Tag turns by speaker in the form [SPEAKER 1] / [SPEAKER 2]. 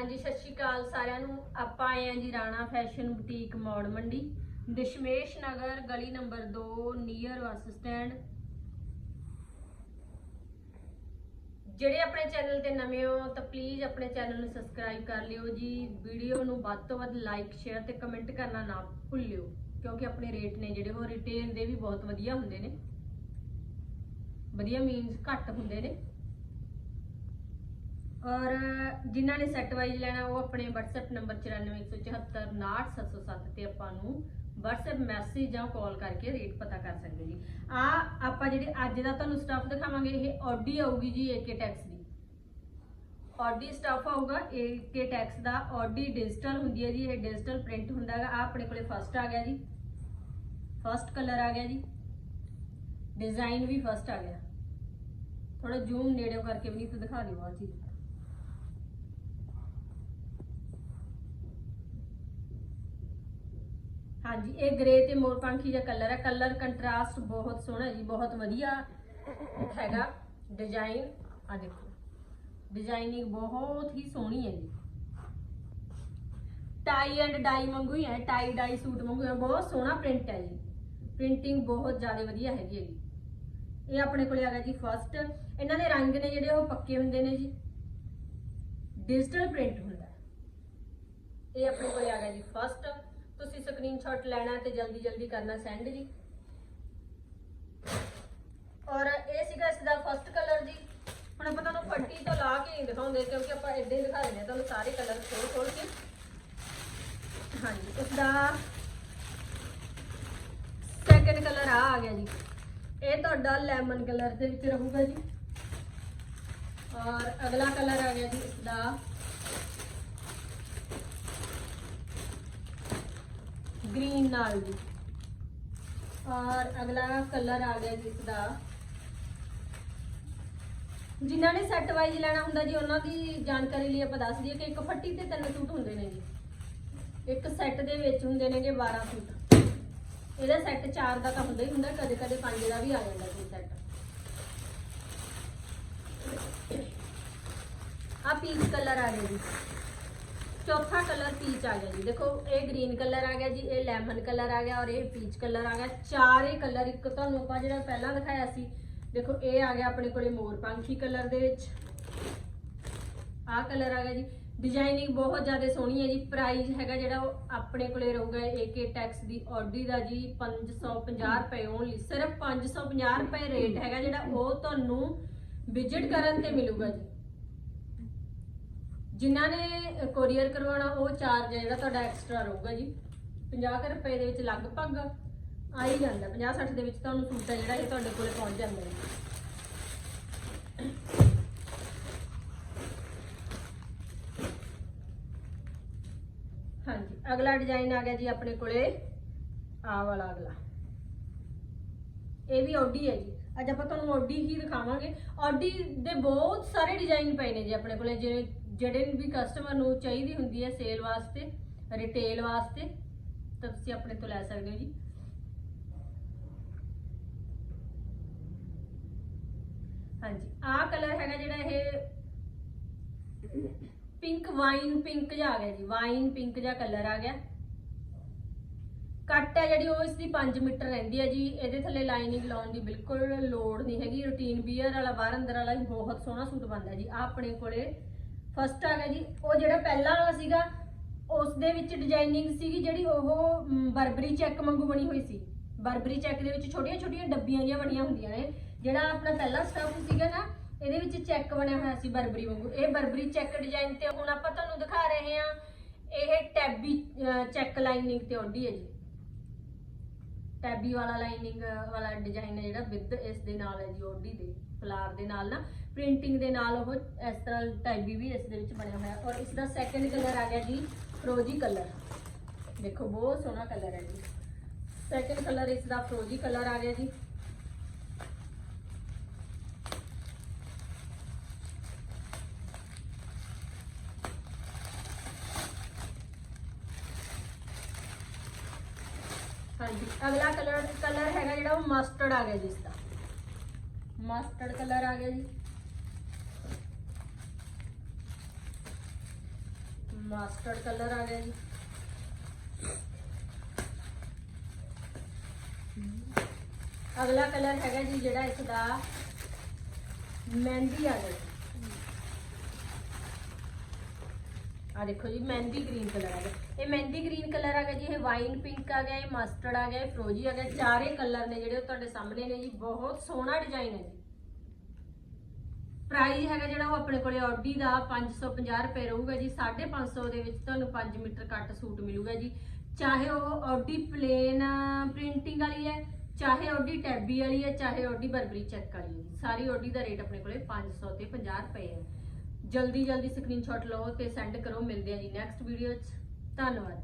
[SPEAKER 1] ਹਾਂਜੀ, ਸਤਿ ਸ਼੍ਰੀ ਅਕਾਲ ਸਾਰਿਆਂ ਨੂੰ। ਆਪਾਂ ਆਏ ਹਾਂ ਜੀ ਰਾਣਾ ਫੈਸ਼ਨ ਬੁਟੀਕ ਮੌੜ ਮੰਡੀ। ਦਸ਼ਮੇਸ਼ ਨਗਰ, ਗਲੀ ਨੰਬਰ 2 ਨੀਅਰ ਬੱਸ ਸਟੈਂਡ। ਜਿਹੜੇ ਆਪਣੇ ਚੈਨਲ ਤੇ ਨਵੇਂ ਹੋ, ਤਾਂ ਪਲੀਜ਼ ਆਪਣੇ ਚੈਨਲ ਨੂੰ ਸਬਸਕ੍ਰਾਈਬ ਕਰ ਲਿਓ ਜੀ। ਵੀਡੀਓ ਨੂੰ ਵੱਧ ਤੋਂ ਵੱਧ ਲਾਈਕ ਸ਼ੇਅਰ ਤੇ ਕਮੈਂਟ ਕਰਨਾ ਨਾ ਭੁੱਲਿਓ, ਕਿਉਂਕਿ ਆਪਣੇ ਰੇਟ ਨੇ ਜਿਹੜੇ, ਉਹ ਰਿਟੇਲ ਦੇ ਵੀ ਬਹੁਤ ਵਧੀਆ ਹੁੰਦੇ ਨੇ। ਵਧੀਆ ਮੀਨਸ ਘੱਟ ਹੁੰਦੇ ਨੇ। ਔਰ ਜਿਨ੍ਹਾਂ ਨੇ ਸੈੱਟ ਵਾਈਜ਼ ਲੈਣਾ, ਉਹ ਆਪਣੇ WhatsApp ਨੰਬਰ 9417499707 ਤੇ ਆਪਾਂ ਨੂੰ WhatsApp ਮੈਸੇਜ ਜਾਂ ਕਾਲ ਕਰਕੇ ਰੇਟ ਪਤਾ ਕਰ ਸਕਦੇ ਜੀ। ਆ ਆਪਾਂ ਜਿਹੜੇ ਅੱਜ ਦਾ ਤੁਹਾਨੂੰ ਸਟਾਫ ਦਿਖਾਵਾਂਗੇ, ਇਹ ਆਡੀ ਆਊਗੀ ਜੀ AK ਟੈਕਸ ਦੀ। ਆਡੀ ਸਟਾਫ ਆਊਗਾ AK ਟੈਕਸ ਦਾ ਆਡੀ ਡਿਜੀਟਲ ਹੁੰਦੀ ਹੈ ਜੀ, ਇਹ ਡਿਜੀਟਲ ਪ੍ਰਿੰਟ ਹੁੰਦਾ ਹੈਗਾ। ਆ ਆਪਣੇ ਕੋਲੇ ਫਸਟ ਆ ਗਿਆ ਜੀ। ਫਸਟ ਕਲਰ ਆ ਗਿਆ ਜੀ। ਡਿਜ਼ਾਈਨ ਵੀ ਫਸਟ ਆ ਗਿਆ। ਥੋੜਾ ਜ਼ੂਮ ਨੇੜੇ ਕਰਕੇ ਵੀ ਨਹੀਂ ਤਾਂ ਦਿਖਾ ਦਿਓ ਆ ਚੀਜ਼। ਹਾਂਜੀ, ਇਹ ਗ੍ਰੇ ਤੇ ਮੋਰਪੰਖੀ ਦਾ ਕਲਰ ਹੈ। ਕਲਰ ਕੰਟਰਾਸਟ ਬਹੁਤ ਸੋਹਣਾ ਜੀ, ਬਹੁਤ ਵਧੀਆ ਹੈਗਾ ਡਿਜ਼ਾਈਨ ਆ ਦੇਖੋ ਡਿਜ਼ਾਈਨਿੰਗ ਬਹੁਤ ਹੀ ਸੋਹਣੀ ਹੈ ਜੀ। ਟਾਈ ਐਂਡ ਡਾਈ ਮੰਗੂ ਹੀ ਹੈ ਟਾਈ ਡਾਈ ਸੂਟ ਮੰਗੂ ਹੈ। ਬਹੁਤ ਸੋਹਣਾ ਪ੍ਰਿੰਟ ਹੈ ਜੀ। ਪ੍ਰਿੰਟਿੰਗ ਬਹੁਤ ਜ਼ਿਆਦਾ ਵਧੀਆ ਹੈਗੀ ਹੈ ਜੀ। ਇਹ ਆਪਣੇ ਕੋਲੇ ਆ ਗਿਆ ਜੀ ਫਸਟ ਇਹਨਾਂ ਦੇ ਰੰਗ ਨੇ ਜਿਹੜੇ ਉਹ ਪੱਕੇ ਹੁੰਦੇ ਨੇ ਜੀ। ਡਿਜੀਟਲ ਪ੍ਰਿੰਟ ਹੁੰਦਾ ਇਹ ਆਪਣੇ ਕੋਲੇ ਆ ਗਿਆ ਜੀ ਫਸਟ ਤੁਸੀਂ ਸਕਰੀਨਸ਼ਾਟ ਲੈਣਾ ਹੈ ਤੇ ਜਲਦੀ ਜਲਦੀ ਕਰਨਾ ਸੈਂਡ ਜੀ। ਔਰ ਇਹ ਸੀਗਾ ਇਸ ਦਾ ਫਸਟ ਕਲਰ ਜੀ। ਹੁਣ ਆਪਾਂ ਤੁਹਾਨੂੰ ਫੱਟੀ ਤੋਂ ਲਾ ਕੇ ਨਹੀਂ ਦਿਖਾਉਂਦੇ, ਕਿਉਂਕਿ ਆਪਾਂ ਇਦਾਂ ਹੀ ਦਿਖਾ ਦਿੰਦੇ ਹਾਂ, ਤੁਹਾਨੂੰ ਸਾਰੇ ਕਲਰ ਖੋਲ ਖੋਲ ਕੇ। ਹਾਂਜੀ, ਇਸ ਦਾ ਸੈਕੰਡ ਕਲਰ ਆ ਆ ਗਿਆ ਜੀ। ਇਹ ਤੁਹਾਡਾ ਲੈਮਨ ਕਲਰ ਦੇ ਵਿੱਚ ਰਹੂਗਾ ਜੀ। ਔਰ ਅਗਲਾ ਕਲਰ ਆ ਗਿਆ ਜੀ ਇਸ ਦਾ ਗ੍ਰੀਨ ਨਾਲ ਜੀ ਔਰ ਅਗਲਾ ਕਲਰ ਆ ਗਿਆ ਜੀ ਇਸ ਦਾ ਜਿਨ੍ਹਾਂ ਨੇ ਸੈੱਟ ਵਾਈਜ਼ ਲੈਣਾ ਹੁੰਦਾ ਜੀ, ਉਹਨਾਂ ਦੀ ਜਾਣਕਾਰੀ ਲਈ ਆਪਾਂ ਦੱਸ ਦਈਏ ਕਿ ਇੱਕ ਫੱਟੀ ਤੇ ਤਿੰਨ ਸੂਟ ਹੁੰਦੇ ਨੇ ਜੀ। ਇੱਕ ਸੈੱਟ ਦੇ ਵਿੱਚ ਹੁੰਦੇ ਨੇਗੇ 12 ਸੂਟ। ਇਹਦਾ ਸੈੱਟ 4 ਦਾ ਤਾਂ ਹੁੰਦਾ ਹੀ ਹੁੰਦਾ ਕਦੇ ਕਦੇ 5 ਦਾ ਵੀ ਆ ਜਾਂਦਾ ਜੀ ਸੈੱਟ ਆ ਪੀਚ ਕਲਰ ਆ ਗਿਆ ਜੀ। ਚੌਥਾ ਕਲਰ ਪੀਚ ਆ ਗਿਆ ਜੀ। ਦੇਖੋ, ਇਹ ਗ੍ਰੀਨ ਕਲਰ ਆ ਗਿਆ ਜੀ, ਇਹ ਲੈਮਨ ਕਲਰ ਆ ਗਿਆ ਔਰ ਇਹ ਪੀਚ ਕਲਰ ਆ ਗਿਆ। ਚਾਰੇ ਕਲਰ ਇੱਕ ਤੁਹਾਨੂੰ ਆਪਾਂ ਜਿਹੜਾ ਪਹਿਲਾਂ ਦਿਖਾਇਆ ਸੀ, ਦੇਖੋ, ਇਹ ਆ ਗਿਆ ਆਪਣੇ ਕੋਲੇ ਮੋਰ ਪੰਖੀ ਕਲਰ ਦੇ ਵਿੱਚ। ਆਹ ਕਲਰ ਆ ਗਿਆ ਜੀ। ਡਿਜ਼ਾਈਨਿੰਗ ਬਹੁਤ ਜ਼ਿਆਦਾ ਸੋਹਣੀ ਹੈ ਜੀ। ਪ੍ਰਾਈਸ ਹੈਗਾ ਜਿਹੜਾ ਉਹ ਆਪਣੇ ਕੋਲੇ ਰਹੂਗਾ AK ਟੈਕਸ ਦੀ ਆਡੀ ਦਾ ਜੀ 550 ਰੁਪਏ ਓਨਲੀ ਸਿਰਫ 550 ਰੁਪਏ ਰੇਟ ਹੈਗਾ ਜਿਹੜਾ ਉਹ ਤੁਹਾਨੂੰ ਵਿਜ਼ਿਟ ਕਰਨ ਤੇ ਮਿਲੂਗਾ ਜੀ। ਜਿਨ੍ਹਾਂ ਨੇ ਕੋਰੀਅਰ ਕਰਵਾਉਣਾ, ਉਹ ਚਾਰਜ ਜਿਹੜਾ ਤੁਹਾਡਾ ਐਕਸਟਰਾ ਰਹੂਗਾ ਜੀ। 50 ਕੁ ਰੁਪਏ ਦੇ ਵਿੱਚ ਲਗਭਗ ਆ ਹੀ ਜਾਂਦਾ 50 60 ਦੇ ਵਿੱਚ ਤੁਹਾਨੂੰ ਸੂਟ ਹੈ ਜਿਹੜਾ ਇਹ ਤੁਹਾਡੇ ਕੋਲੇ ਪਹੁੰਚ ਜਾਂਦਾ ਹੈ ਹਾਂਜੀ, ਅਗਲਾ ਡਿਜ਼ਾਈਨ ਆ ਗਿਆ ਜੀ ਆਪਣੇ ਕੋਲੇ, ਆ ਵਾਲਾ ਅਗਲਾ। ਇਹ ਵੀ ਆਡੀ ਹੈ ਜੀ। ਅੱਜ ਆਪਾਂ ਤੁਹਾਨੂੰ ਆਡੀ ਹੀ ਦਿਖਾਵਾਂਗੇ। ਆਡੀ ਦੇ ਬਹੁਤ ਸਾਰੇ ਡਿਜ਼ਾਈਨ ਪਏ ਨੇ ਜੀ ਆਪਣੇ ਕੋਲੇ, ਜਿਵੇਂ ਜਿਹੜੇ ਵੀ ਕਸਟਮਰ ਨੂੰ ਚਾਹੀਦੀ ਹੁੰਦੀ ਹੈ ਸੇਲ ਵਾਸਤੇ ਰਿਟੇਲ ਵਾਸਤੇ, ਤਾਂ ਤੁਸੀਂ ਆਪਣੇ ਤੋਂ ਲੈ ਸਕਦੇ ਹੋ ਜੀ। ਹਾਂਜੀ, ਆਹ ਕਲਰ ਹੈਗਾ ਜਿਹੜਾ ਇਹ ਪਿੰਕ ਵਾਈਨ ਪਿੰਕ ਜਿਹਾ ਆ ਗਿਆ ਜੀ ਵਾਈਨ ਪਿੰਕ ਜਿਹਾ ਕਲਰ ਆ ਗਿਆ। ਕੱਟ ਹੈ ਜਿਹੜੀ, ਉਹ ਇਸ ਦੀ 5 ਮੀਟਰ ਰਹਿੰਦੀ ਹੈ ਜੀ, ਇਹਦੇ ਥੱਲੇ ਲਾਈਨਿੰਗ ਲਾਉਣ ਦੀ ਬਿਲਕੁਲ ਲੋੜ ਨਹੀਂ ਹੈਗੀ ਰੂਟੀਨ ਵੀਅਰ ਵਾਲਾ, ਬਾਹਰ ਅੰਦਰ ਵਾਲਾ ਵੀ ਬਹੁਤ ਸੋਹਣਾ ਸੂਟ ਬਣਦਾ ਜੀ ਆ ਆਪਣੇ ਕੋਲੇ ਫਸਟ ਆ ਗਿਆ ਜੀ। ਉਹ ਜਿਹੜਾ ਪਹਿਲਾ ਵਾਲਾ ਸੀਗਾ ਉਸ ਦੇ ਵਿੱਚ ਡਿਜ਼ਾਈਨਿੰਗ ਸੀਗੀ ਜਿਹੜੀ ਉਹ ਬਰਬਰੀ ਚੈੱਕ ਵਾਂਗੂ ਬਣੀ ਹੋਈ ਸੀ। ਬਰਬਰੀ ਚੈੱਕ ਦੇ ਵਿੱਚ ਛੋਟੀਆਂ ਛੋਟੀਆਂ ਡੱਬੀਆਂ ਜਿਹੀਆਂ ਬਣੀਆਂ ਹੁੰਦੀਆਂ ਨੇ। ਜਿਹੜਾ ਆਪਣਾ ਪਹਿਲਾ ਸਟਫ ਸੀਗਾ ਨਾ, ਇਹਦੇ ਵਿੱਚ ਚੈੱਕ ਬਣਿਆ ਹੋਇਆ ਸੀ ਬਰਬਰੀ ਵਾਂਗੂ। ਇਹ ਬਰਬਰੀ ਚੈੱਕ ਡਿਜ਼ਾਈਨ ਤੇ ਹੁਣ ਆਪਾਂ ਤੁਹਾਨੂੰ ਦਿਖਾ ਰਹੇ ਹਾਂ। ਇਹ ਟੈਬੀ ਚੈੱਕ ਲਾਈਨਿੰਗ ਤੇ ਉੱਡੀ ਹੈ ਜੀ। ਟੈਬੀ ਵਾਲਾ ਲਾਈਨਿੰਗ ਵਾਲਾ ਡਿਜ਼ਾਈਨ ਹੈ ਜਿਹੜਾ ਵਿਦ ਇਸ ਦੇ ਨਾਲ ਹੈ ਜੀ ਓਡੀ ਦੇ। ਫਲਾਰ ਦੇ ਨਾਲ ਨਾ, ਪ੍ਰਿੰਟਿੰਗ ਦੇ ਨਾਲ ਉਹ ਇਸ ਤਰ੍ਹਾਂ ਟੈਬੀ ਵੀ ਇਸ ਦੇ ਵਿੱਚ ਬਣਿਆ ਹੋਇਆ। ਔਰ ਇਸ ਦਾ ਸੈਕੰਡ ਕਲਰ ਆ ਗਿਆ ਜੀ ਫਰੋਜੀ ਕਲਰ ਦੇਖੋ, ਬਹੁਤ ਸੋਹਣਾ ਕਲਰ ਹੈ ਜੀ। ਸੈਕੰਡ ਕਲਰ ਇਸ ਦਾ ਫਰੋਜੀ ਕਲਰ ਆ ਗਿਆ ਜੀ। ਹਾਂਜੀ, ਅਗਲਾ ਕਲਰ ਕਲਰ ਹੈਗਾ ਜਿਹੜਾ ਉਹ ਮਸਟਰਡ ਆ ਗਿਆ ਜੀ ਇਸ ਦਾ ਮਸਟਰਡ ਕਲਰ ਆ ਗਿਆ ਜੀ। ਮਾਸਟਰਡ ਕਲਰ ਆ ਗਿਆ ਜੀ। ਅਗਲਾ ਕਲਰ ਹੈਗਾ ਜੀ ਜਿਹੜਾ ਇਸ ਦਾ ਮਹਿੰਦੀ ਆ ਗਿਆ ਆ ਦੇਖੋ ਜੀ, ਮਹਿੰਦੀ ਗ੍ਰੀਨ ਕਲਰ ਆ ਗਿਆ ਇਹ ਮਹਿੰਦੀ ਗ੍ਰੀਨ ਕਲਰ ਆ ਗਿਆ ਜੀ, ਇਹ ਵਾਈਨ ਪਿੰਕ ਆ ਗਿਆ, ਇਹ ਮਸਟਰਡ ਆ ਗਿਆ, ਇਹ ਫਰੋਜੀ ਆ ਗਿਆ। ਚਾਰੇ ਕਲਰ ਨੇ ਜਿਹੜੇ ਉਹ ਤੁਹਾਡੇ ਸਾਹਮਣੇ ਨੇ ਜੀ, ਬਹੁਤ ਸੋਹਣਾ ਡਿਜ਼ਾਈਨ ਹੈ ਜੀ। ਪ੍ਰਾਈਸ ਹੈਗਾ ਜਿਹੜਾ ਉਹ ਆਪਣੇ ਕੋਲੇ ਆਡੀ ਦਾ 550 ਰੁਪਏ ਰਹੂਗਾ ਜੀ 550 ਦੇ ਵਿੱਚ ਤੁਹਾਨੂੰ 5 ਮੀਟਰ ਕੱਟ ਸੂਟ ਮਿਲੂਗਾ ਜੀ। ਚਾਹੇ ਉਹ ਆਡੀ ਪਲੇਨ ਪ੍ਰਿੰਟਿੰਗ ਵਾਲੀ ਹੈ, ਚਾਹੇ ਆਡੀ ਟੈਬੀ ਵਾਲੀ ਹੈ, ਚਾਹੇ ਆਡੀ ਬਰਬਰੀ ਚੈੱਕ ਵਾਲੀ ਹੈ ਜੀ। ਸਾਰੀ ਆਡੀ ਦਾ ਰੇਟ ਆਪਣੇ ਕੋਲੇ 500 ਤੇ 50 ਰੁਪਏ ਹੈ। ਜਲਦੀ ਜਲਦੀ ਸਕਰੀਨਸ਼ਾਟ ਲਓ ਤੇ ਸੈਂਡ ਕਰੋ ਮਿਲਦੇ ਆ ਜੀ ਨੈਕਸਟ ਵੀਡੀਓ 'ਚ। ਧੰਨਵਾਦ